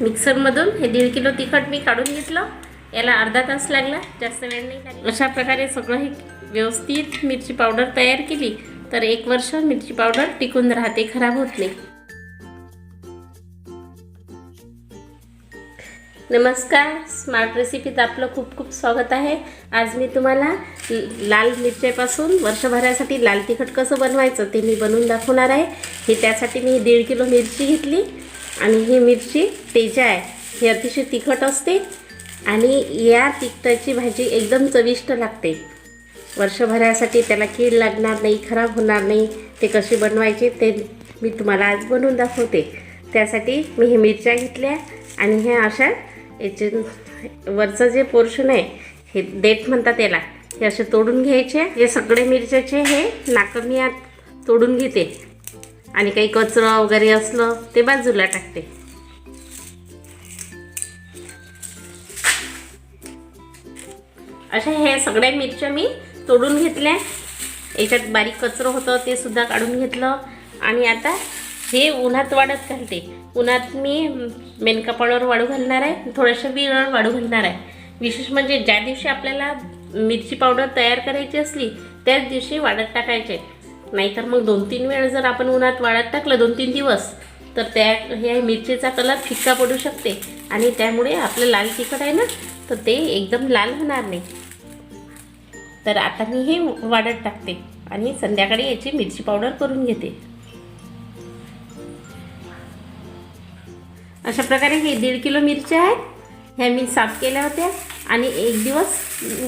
मिक्सरमधून हे दीड किलो तिखट मी काढून घेतलं. याला अर्धा तास लागला जास्त वेळ नाही लागला. अशा प्रकारे सगळं हे व्यवस्थित मिरची पावडर तयार केली तर एक वर्ष मिरची पावडर टिकून राहते खराब होत नाही. नमस्कार स्मार्ट रेसिपीत आपलं खूप खूप स्वागत आहे. आज मी तुम्हाला लाल मिरच्यापासून वर्षभरासाठी लाल तिखट कसं बनवायचं ते मी बनवून दाखवणार आहे. हे त्यासाठी मी दीड किलो मिरची घेतली. आणि ही मिरची तेजा आहे. ही अतिशय तिखट असते आणि या तिखटाची भाजी एकदम चविष्ट लागते. वर्षभरासाठी त्याला कीड लागणार नाही खराब होणार नाही. ते कसे बनवायचे ते मी तुम्हाला आज बनवून दाखवते. त्यासाठी मी हे मिरच्या घेतल्या आणि हे अशा याचे वरचं जे पोर्शन आहे हे देठ म्हणतात त्याला हे असे तोडून घ्यायचे. हे सगळे मिरच्याचे हे नाकं मी आत तोडून घेते. आणि काही कचरं वगैरे असलं ते बाजूला टाकते. अशा हे सगळ्या मिरच्या मी तोडून घेतल्या. याच्यात बारीक कचरं होतं ते सुद्धा काढून घेतलं. आणि आता हे उन्हात वाढत घालते. उन्हात मी मेनकापडावर वाळू घालणार आहे. थोड्याशा विरळ वाळू घालणार आहे. विशेष म्हणजे ज्या दिवशी आपल्याला मिरची पावडर तयार करायची असली त्याच दिवशी वाढत टाकायचे. नाहीतर मग दोन तीन वेळ जर आपण उन्हात वाढत टाकलं दोन तीन दिवस तर त्या ह्या मिरचीचा कलर फिक्का पडू शकते. आणि त्यामुळे आपलं लाल तिखट आहे ना तर ते एकदम लाल होणार नाही. तर आता मी हे वाढत टाकते आणि संध्याकाळी याची मिरची पावडर करून घेते. अशा प्रकारे हे दीड किलो मिरच्या आहेत. ह्या मी साफ केल्या होत्या आणि एक दिवस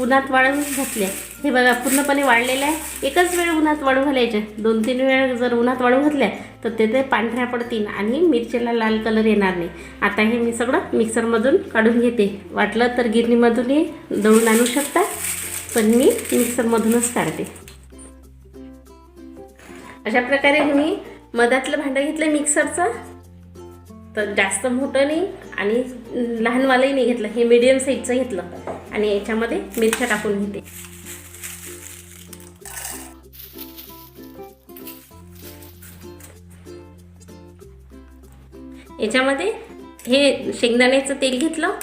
उन्हात वाळवून घातल्या. हे बघा पूर्णपणे वाढलेलं आहे. एकच वेळ उन्हात वाळू घालायचे. दोन तीन वेळ जर उन्हात वाळू घातल्या तर ते ते पांढऱ्या पडतील आणि मिरचीला लाल कलर येणार नाही. आता हे मी सगळं मिक्सरमधून काढून घेते. वाटलं तर गिरणीमधूनही दळून आणू शकता पण मी मिक्सरमधूनच काढते. अशा प्रकारे मी मधातलं भांडं घेतलं मिक्सरचं तर जास्त मोठं नाही आणि लहानवालंही नाही घेतलं. हे मीडियम साईजचं घेतलं. आणि याच्यामध्ये मिरच्या टाकून घेते. याच्यामध्ये हे शेंगदाण्याचं तेल घेतलं.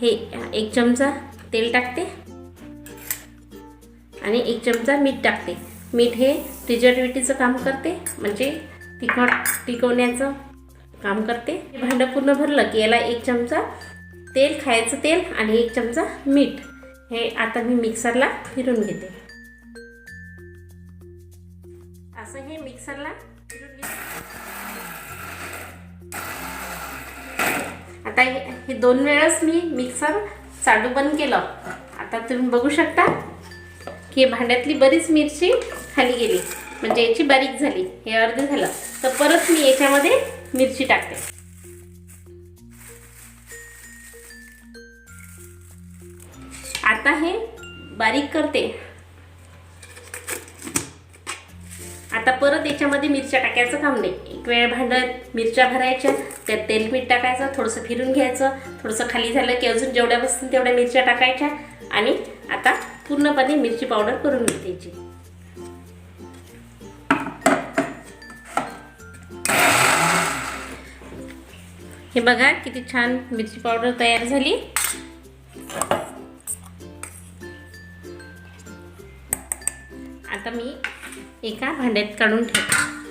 हे एक चमचा तेल टाकते. आणि एक चमचा मीठ टाकते. मीठ हे प्रिझर्वेटिव्हचं काम करते. म्हणजे तिखट टिकवण्याचं काम करते. भांडं पूर्ण भरलं की याला एक चमचा तेल खायचं तेल आणि एक चमचा मीठ. हे आता मी मिक्सरला फिरून घेते. असं हे मिक्सरला फिरून घेते. आता हे दोन वेळेस मी मिक्सर चालू बंद केलं. आता तुम्ही बघू शकता की भांड्यातली बरीच मिरची खाली गेली. म्हणजे याची बारीक झाली. हे अर्ध झालं. तर परत मी याच्यामध्ये मिरची टाकते. आता हे बारीक करते. आता परत याच्यामध्ये मिरच्या टाकायचं काम नाही. एक वेळ भांड्यात मिरच्या भरायच्या. त्यात तेल मीठ टाकायचं थोडंसं फिरून घ्यायचं थोडंसं खाली झालं की अजून जेवढ्या बसतील तेवढ्या मिरच्या टाकायच्या आणि आता पूर्णपणे मिरची पावडर करून घ्यायची. हे बघा किती छान मिरची पावडर तयार झाली. आता मी एका भांड्यात काढून ठेवते.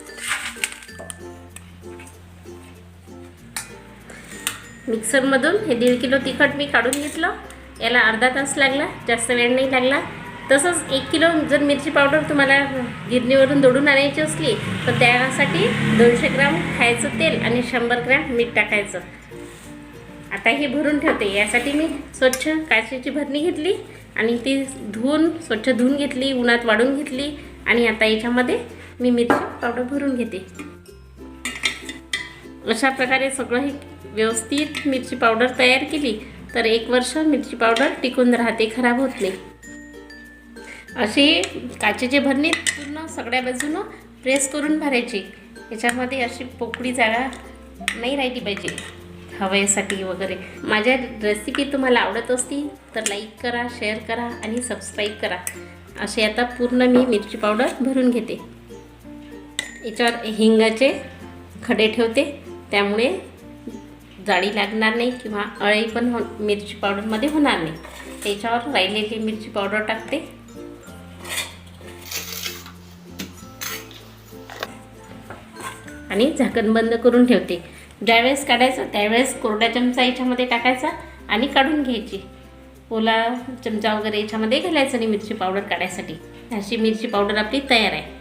मिक्सरमधून हे दीड किलो तिखट मी काढून घेतलं. याला अर्धा तास लागला जास्त वेळ नाही लागला. तसंच एक किलो जर मिरची पावडर तुम्हाला गिरणीवरून दडून आणायची असली तर त्यासाठी दोनशे ग्राम खायचं तेल आणि शंभर ग्रॅम मीठ टाकायचं. आता हे भरून ठेवते. यासाठी मी स्वच्छ काचेची भरणी घेतली आणि ती धुवून स्वच्छ धुवून घेतली उन्हात वाढून घेतली आणि आता याच्यामध्ये मी मिरची पावडर भरून घेते. अशा प्रकारे सगळं हे व्यवस्थित मिरची पावडर तयार केली तर एक वर्ष मिरची पावडर टिकून राहते खराब होत नाही. अशी काचेचे भरणी पूर्ण सगळ्या बाजूनं प्रेस करून भरायची. याच्यामध्ये अशी पोकळी जागा नाही राहिली पाहिजे हवयासाठी वगैरे. माझ्या रेसिपी तुम्हाला आवडत असतील तर लाईक करा शेअर करा आणि सबस्क्राईब करा. असे आता पूर्ण मी मिरची पावडर भरून घेते. याच्यावर हिंगाचे खडे ठेवते त्यामुळे जाळी लागणार नाही किंवा अळी पण हो मिरची पावडरमध्ये होणार नाही. त्याच्यावर राहिलेली मिरची पावडर टाकते. आणि झाकण बंद करून ठेवते. ज्यावेळेस काढायचं त्यावेळेस कोरड्या चमचा याच्यामध्ये टाकायचा आणि काढून घ्यायची. ओला चमचा वगैरे याच्यामध्ये घालायचं आणि मिरची पावडर काढायसाठी. अशी मिरची पावडर आपली तयार आहे.